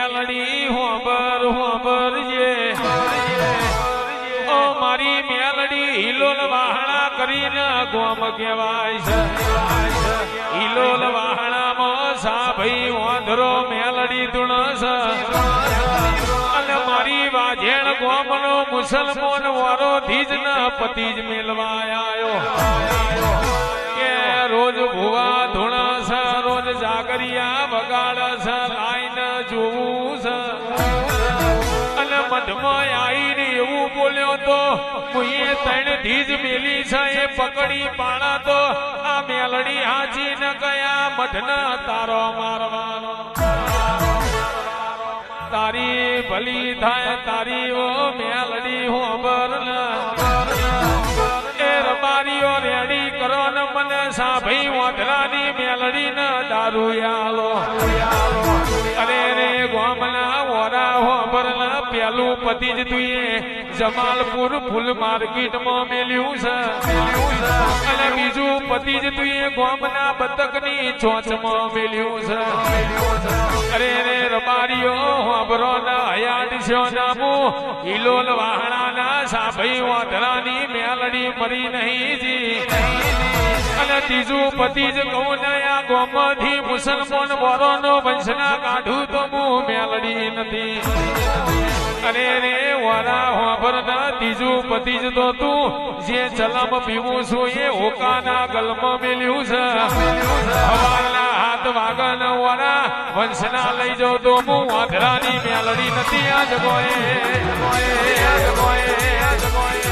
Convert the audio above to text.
મેલડી હોબર હોબર જે. ઓ મારી મેલડી, હિલોલ વાહણા કરીને ગોમ કહેવાય છે. હિલોલ વાહણામાં સાભઈ વાંધરો મેલડી તુણસ અને મારી વાજેણ ગોમનો મુસલમાન વારો ધીજ ના પતિ જ મેલવાય આવ્યો કે રોજ ભુવા ધુણસ રોજ જાગરિયા વગાડ સર જોવું છે આવીને એવું બોલ્યો તો હું એ ત્રણ ધીજ મેલી છે પકડી પાણા તો, આ મેલડી હાજી ન ગયા મઢના તારો મારવાનો. તારી ભલી થાય, તારી ઓ મેલડી હોબર એ રબારીઓ રેડી કરો ને મને સાભાઈ વાંદરાની મેલડી ન દારૂ યાલો પેલું પતિ જ તુએ જમાલપુર ફૂલ માર્કેટમાં મેલ્યું છે. અને બીજું પતિ જ તુએ ગોમના બતકની ચોચમાં મેલ્યું છે. અરે રે રબારીઓ હોબરો ના હયાત છો નામો હિલોલ વાહણા ના સાભાઈ વાંદરાની મેલડી મરી નહીં જી. અને ત્રીજું પતિ જ આ ગોમાંથી મુસલમાન વરોનો વંશના કાઢું તો મેલડી નથી. અરે રે વરા વાપરતા ત્રીજું પતિ જ તો તું. જે ચલમ પીવું છું એ હોકાના ગલમ મેલ્યું છે. હવારના હાથ વાગન વરા વંશના લઈ જાઉં તો હું વાંધરાની મેલડી નથી આજ ગોએ આજ ગોએ આજ ગોએ આજ